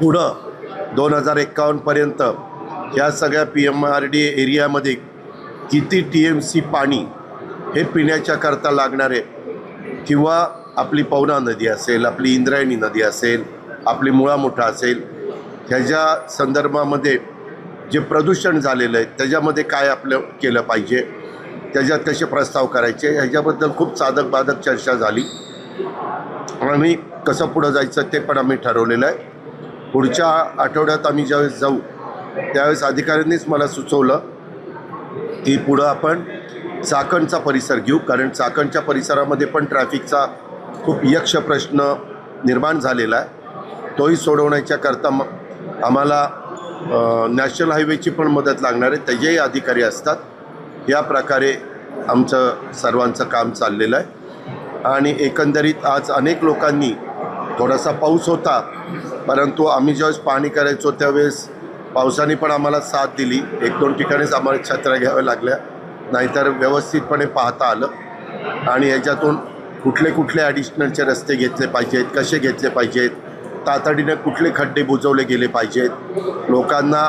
पुढं दोन हजार एक्कावन्नपर्यंत या सगळ्या पी एम आर डी एरियामध्ये किती टी एम सी पाणी हे पिण्याच्याकरता लागणारे किंवा आपली पवना नदी असेल आपली इंद्रायणी नदी असेल आपली मुळामुठा असेल ह्याच्या संदर्भामध्ये जे प्रदूषण झालेलं आहे त्याच्यामध्ये काय आपलं केलं पाहिजे? त्याच्यात कसे प्रस्ताव करायचे? ह्याच्याबद्दल खूप साधक बाधक चर्चा झाली. आणि कसं पुढं जायचं ते पण आम्ही ठरवलेलं आहे. पुढच्या आठवड्यात आम्ही ज्यावेळेस जाऊ त्यावेळेस अधिकाऱ्यांनीच मला सुचवलं की पुढं आपण चाकणचा परिसर घेऊ कारण चाकणच्या परिसरामध्ये पण ट्रॅफिकचा खूप यक्ष प्रश्न निर्माण झालेला आहे. तोही सोडवण्याच्याकरता म आम्हाला नॅशनल हायवेची पण मदत लागणार आहे. त्याचेही अधिकारी असतात. या प्रकारे आमचं सर्वांचं काम चाललेलं आहे. आणि एकंदरीत आज अनेक लोकांनी थोडासा पाऊस होता परंतु आम्ही ज्यावेळेस पाणी करायचो त्यावेळेस पावसाने पण आम्हाला साथ दिली. एक दोन ठिकाणीच आम्हाला छत्र्या घ्याव्या लागल्या. नाहीतर व्यवस्थितपणे पाहता आलं. आणि याच्यातून कुठले कुठले ॲडिशनलचे रस्ते घेतले पाहिजेत कसे घेतले पाहिजेत तातडीने कुठले खड्डे बुजवले गेले पाहिजेत. लोकांना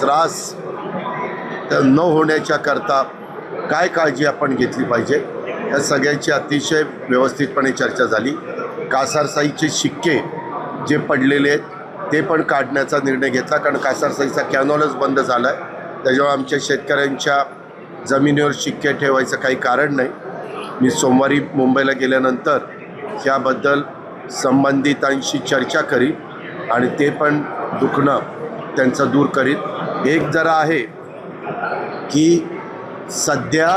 त्रास न होण्याच्या करता काय काळजी आपण घेतली पाहिजे या सगळ्याची अतिशय व्यवस्थितपणे चर्चा झाली. कासारसाईचे शिक्के जे पडलेले आहेत ते पण काढण्याचा निर्णय घेतला. कारण कासारसाईचा कॅनॉलच बंद झाला आहे त्याच्यामुळे आमच्या शेतकऱ्यांच्या जमिनीवर शिक्के ठेवायचं काही कारण नाही. मी सोमवारी मुंबईला गेल्यानंतर त्याबद्दल संबंधितांशी चर्चा करीन आणि ते पण दुखणं त्यांचं दूर करीन एक जरा आहे की सध्या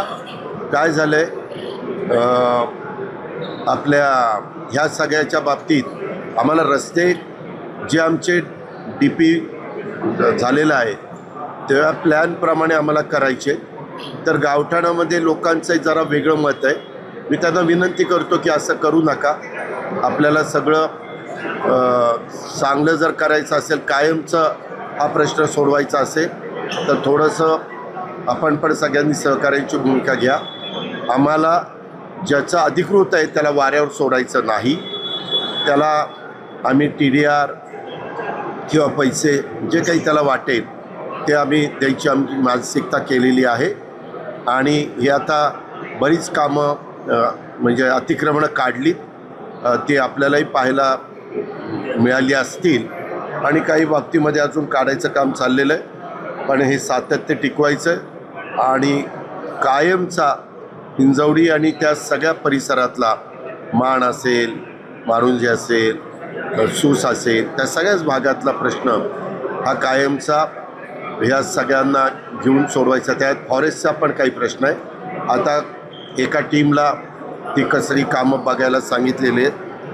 काय झालं आहे आपल्या ह्या सगळ्याच्या बाबतीत आम्हाला रस्ते जे आमचे डी पी झालेलं आहे त्या प्लॅनप्रमाणे आम्हाला करायचे तर गावठाणामध्ये लोकांचं जरा वेगळं मत आहे. मी त्यांना विनंती करतो की असं करू नका. आपल्याला सगळं चांगलं जर करायचं असेल कायमचं हा प्रश्न सोडवायचा असेल तर थोडंसं आपण पण सगळ्यांनी सहकार्याची भूमिका घ्या. आम्हाला ज्याचं अधिकृत आहे त्याला वाऱ्यावर सोडायचं नाही. त्याला आम्ही टी डी आर किंवा पैसे जे काही त्याला वाटेल ते आम्ही द्यायची आमची मानसिकता केलेली आहे. आणि ही आता बरीच कामं म्हणजे अतिक्रमणं काढलीत. ती आपल्यालाही पाहायला मिळाली असतील. आणि काही बाबतीमध्ये अजून काढायचं काम चाललेलं आहे. पण हे सातत्य टिकवायचं आहे आणि कायमचा हिंजवडी आणि त्या सगळ्या परिसरातला माण असेल मारुंजी असेल सूस असेल त्या सगळ्याच भागातला प्रश्न हा कायमचा ह्या सगळ्यांना घेऊन सोडवायचा. त्यात फॉरेस्टचा पण काही प्रश्न आहे. आता एका टीमला ती कसरी कामं बघायला सांगितलेली आहेत.